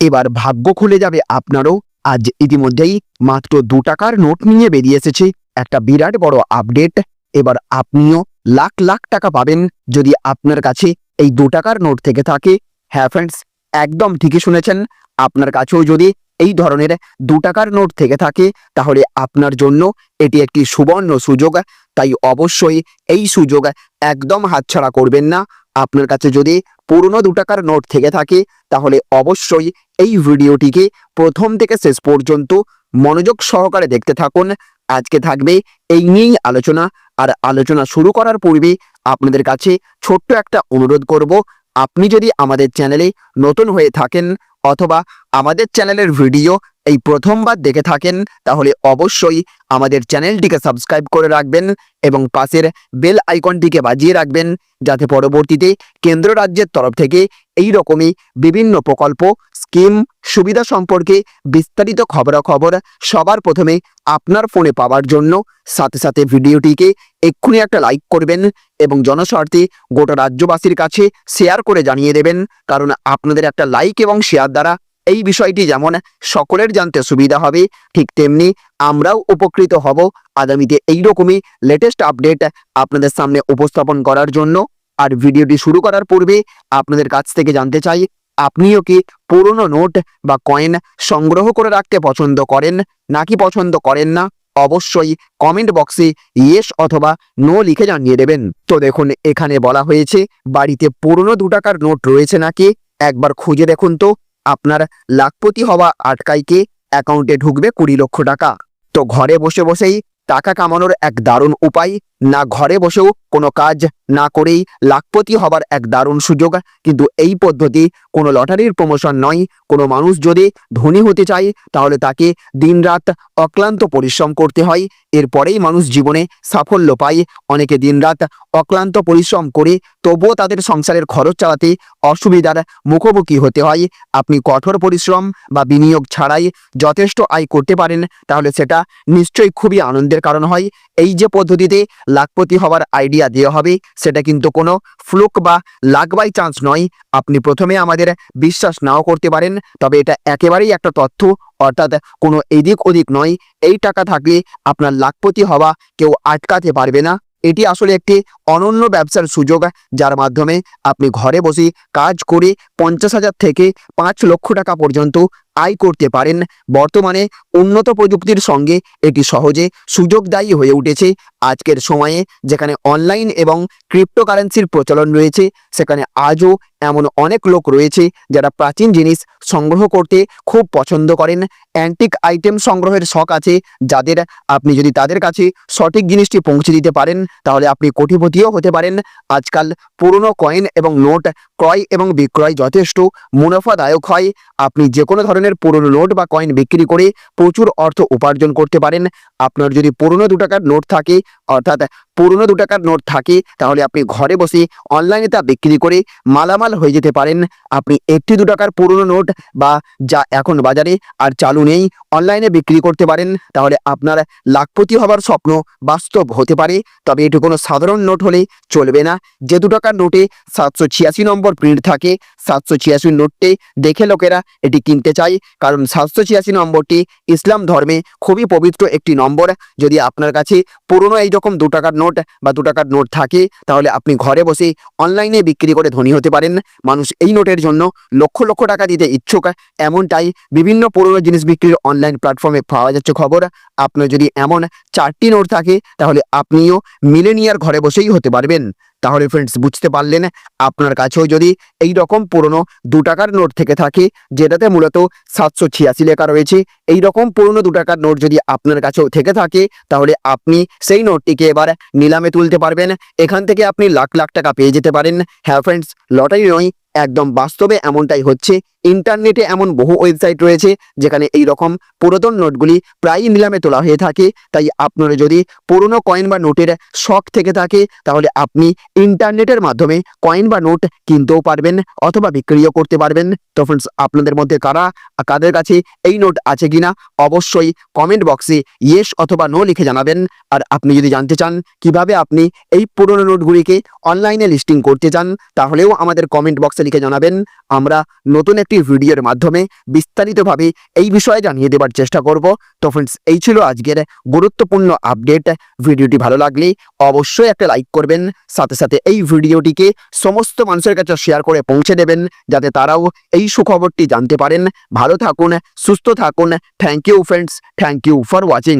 এবার ভাগ্য খুলে যাবে আপনারও। আজ ইতিমধ্যেই মাত্র দু টাকার নোট নিয়ে বেরিয়ে এসেছে। একটা বিরাট বড় আপডেট এবার আপনিও লাখ লাখ টাকা পাবেন যদি আপনার কাছে এই দু টাকার নোট থেকে থাকে। হ্যাঁ ফ্রেন্ডস একদম ঠিকই শুনেছেন। আপনার কাছেও যদি এই ধরনের দু টাকার নোট থেকে থাকে, তাহলে আপনার জন্য এটি একটি সুবর্ণ সুযোগ। তাই অবশ্যই এই সুযোগ একদম হাতছাড়া করবেন না। আপনার কাছে যদি পুরনো দু টাকার নোট থেকে থাকে, তাহলে অবশ্যই এই ভিডিওটিকে প্রথম থেকে শেষ পর্যন্ত মনোযোগ সহকারে দেখতে থাকুন। আজকে থাকবে এই নিয়েই আলোচনা, আর আলোচনা শুরু করার পূর্বে আপনাদের কাছে ছোট্ট একটা অনুরোধ করব, আপনি যদি আমাদের চ্যানেলে নতুন হয়ে থাকেন অথবা আমাদের চ্যানেলের ভিডিও এই প্রথমবার দেখে থাকেন, তাহলে অবশ্যই আমাদের চ্যানেলটিকে সাবস্ক্রাইব করে রাখবেন এবং পাশের বেল আইকনটিকে বাজিয়ে রাখবেন, যাতে পরবর্তীতে কেন্দ্র রাজ্যের তরফ থেকে এই রকমই বিভিন্ন প্রকল্প, স্কিম, সুবিধা সম্পর্কে বিস্তারিত খবরাখবর সবার প্রথমে আপনার ফোনে পাওয়ার জন্য। সাথে সাথে ভিডিওটিকে এক্ষুনি একটা লাইক করবেন এবং জনস্বার্থে গোটা রাজ্যবাসীর কাছে শেয়ার করে জানিয়ে দেবেন, কারণ আপনাদের একটা লাইক এবং শেয়ার দ্বারা এই বিষয়টি যেমন সকলের জানতে সুবিধা হবে, ঠিক তেমনি আমরাও উপকৃত হব আগামীতে এইরকমই লেটেস্ট আপডেট আপনাদের সামনে উপস্থাপন করার জন্য। আর ভিডিওটি শুরু করার পূর্বে আপনাদের কাছ থেকে জানতে চাই, আপনিও কি পুরনো নোট বা কয়েন সংগ্রহ করে রাখতে পছন্দ করেন নাকি পছন্দ করেন না? অবশ্যই কমেন্ট বক্সে ইয়েস অথবা নো লিখে জানিয়ে দেবেন। তো দেখুন, এখানে বলা হয়েছে, বাড়িতে পুরনো দু টাকার নোট রয়েছে নাকি? একবার খুঁজে দেখুন তো। আপনার লাখপতি হওয়া আটকাইকে অ্যাকাউন্টে ঢুকবে কুড়ি লক্ষ টাকা। তো ঘরে বসে বসেই টাকা কামানোর এক দারুণ উপায়, না ঘরে বসেও কোনো কাজ না করেই লাখপতি হবার এক দারুণ সুযোগ। কিন্তু এই পদ্ধতি কোনো লটারির প্রমোশন নয়, কোনো মানুষ যদি ধনী হতে চায়, তাহলে তাকে দিনরাত অক্লান্ত পরিশ্রম করতে হয়। এরপরেই মানুষ জীবনে সাফল্য পায়। অনেকে দিনরাত অক্লান্ত পরিশ্রম করে তবুও তাদের সংসারের খরচ চালাতে অসুবিধার মুখোমুখি হতে হয়। আপনি কঠোর পরিশ্রম বা বিনিয়োগ ছাড়াই যথেষ্ট আয় করতে পারেন, তাহলে সেটা নিশ্চয়ই খুবই আনন্দের কারণ হয়। এই যে পদ্ধতিতে লাখপতি হওয়ার আইডিয়া দেওয়া হবে, সেটা কিন্তু কোনো ফ্লুক বা লাক বাই চান্স নয়। আপনি প্রথমে আমাদের বিশ্বাস নাও করতে পারেন, তবে এটা একেবারেই একটা তথ্য অর্থাৎ কোনো এদিক ওদিক নয়। এই টাকা থাকলে আপনার লাখপতি হওয়া কেউ আটকাতে পারবে না। এটি আসলে একটি অনন্য ব্যবসার সুযোগ, যার মাধ্যমে আপনি ঘরে বসে কাজ করে পঞ্চাশ হাজার থেকে পাঁচ লক্ষ টাকা পর্যন্ত আয় করতে পারেন। বর্তমানে উন্নত প্রযুক্তির সঙ্গে এটি সহজে সুযোগদায়ী হয়ে উঠেছে। আজকের সময়ে যেখানে অনলাইন এবং ক্রিপ্টোকারেন্সির প্রচলন রয়েছে, সেখানে আজও এমন অনেক লোক রয়েছে যারা প্রাচীন জিনিস সংগ্রহ করতে খুব পছন্দ করেন। অ্যান্টিক আইটেম সংগ্রহের শখ আছে যাদের আপনি যদি তাদের কাছে সঠিক জিনিসটি পৌঁছে দিতে পারেন, তাহলে আপনি কোটিপতিও হতে পারেন। আজকাল পুরনো কয়েন এবং নোট ক্রয় এবং বিক্রয় যথেষ্ট মুনাফাদায়ক হয়। আপনি যে কোনো ধরনের পুরনো নোট বা কয়েন বিক্রি করে প্রচুর অর্থ উপার্জন করতে পারেন। আপনার যদি পুরনো দু টাকার নোট থাকে অর্থাৎ পুরনো দু টাকার নোট থাকে, তাহলে আপনি ঘরে বসে অনলাইনে তা বিক্রি করে মালামাল হয়ে যেতে পারেন। আপনি একটি দু টাকার পুরনো নোট বা যা এখন বাজারে আর চালু নেই অনলাইনে বিক্রি করতে পারেন। তাহলে আপনার লাখপতি হবার স্বপ্ন বাস্তব হতে পারে। তবে এটি কোনো সাধারণ নোট হলে চলবে না। যে দু টাকার নোটে সাতশো ছিয়াশি নম্বর প্রিন্ট থাকে, সাতশো ছিয়াশি নোটটি দেখে লোকেরা এটি কিনতে চায়। কারণ সাতশো ছিয়াশি নম্বরটি ইসলাম ধর্মে খুবই পবিত্র একটি নম্বর। যদি আপনার কাছে পুরনো এইরকম দু টাকার নোট বা দু টাকার নোট থাকে, তাহলে আপনি ঘরে বসে অনলাইনে বিক্রি করে ধনী হতে পারেন। মানুষ এই নোটের জন্য লক্ষ লক্ষ টাকা দিতে ইচ্ছুক। এমনটাই বিভিন্ন পুরনো জিনিস বিক্রির অনলাইন প্ল্যাটফর্মে পাওয়া যাচ্ছে খবর। আপনার যদি এমন চারটি নোট থাকে, তাহলে আপনিও মিলেনিয়ার ঘরে বসেই হতে পারবেন। তাহলে ফ্রেন্ডস বুঝতে পারলেন আপনার কাছেও যদি এই রকম পুরনো দু টাকার নোট থেকে থাকে, যেটাতে মূলত সাতশো ছিয়াশি লেখা রয়েছে এই রকম পুরনো দু টাকার নোট যদি আপনার কাছেও থেকে থাকে, তাহলে আপনি সেই নোটটিকে এবার নিলামে তুলতে পারবেন। এখান থেকে আপনি লাখ লাখ টাকা পেয়ে যেতে পারেন। হ্যাঁ ফ্রেন্ডস লটারি নয়, একদম বাস্তবে এমনটাই হচ্ছে। ইন্টারনেটে এমন বহু ওয়েবসাইট রয়েছে যেখানে এই রকম পুরাতন নোটগুলি প্রায়ই নিলামে তোলা হয়ে থাকে। তাই আপনারা যদি পুরনো কয়েন বা নোটের শখ থেকে থাকে, তাহলে আপনি ইন্টারনেটের মাধ্যমে কয়েন বা নোট কিনতেও পারবেন অথবা বিক্রিও করতে পারবেন। তো ফ্রেন্ডস আপনাদের মধ্যে কারা কাদের কাছে এই নোট আছে কিনা, অবশ্যই কমেন্ট বক্সে ইয়েস অথবা নো লিখে জানাবেন। আর আপনি যদি জানতে চান কীভাবে আপনি এই পুরনো নোটগুলিকে অনলাইনে লিস্টিং করতে চান, তাহলেও আমাদের কমেন্ট বক্সে লিখে জানাবেন। আমরা নতুন একটি একটি ভিডিওর মাধ্যমে বিস্তারিতভাবে এই বিষয়ে জানিয়ে দেবার চেষ্টা করব। তো ফ্রেন্ডস এই ছিল আজকের গুরুত্বপূর্ণ আপডেট ভিডিওটি ভালো লাগলে অবশ্যই একটা লাইক করবেন, সাথে সাথে এই ভিডিওটিকে সমস্ত মানুষের কাছে শেয়ার করে পৌঁছে দেবেন, যাতে তারাও এই সুখবরটি জানতে পারেন। ভালো থাকুন, সুস্থ থাকুন। Thank you friends thank you for watching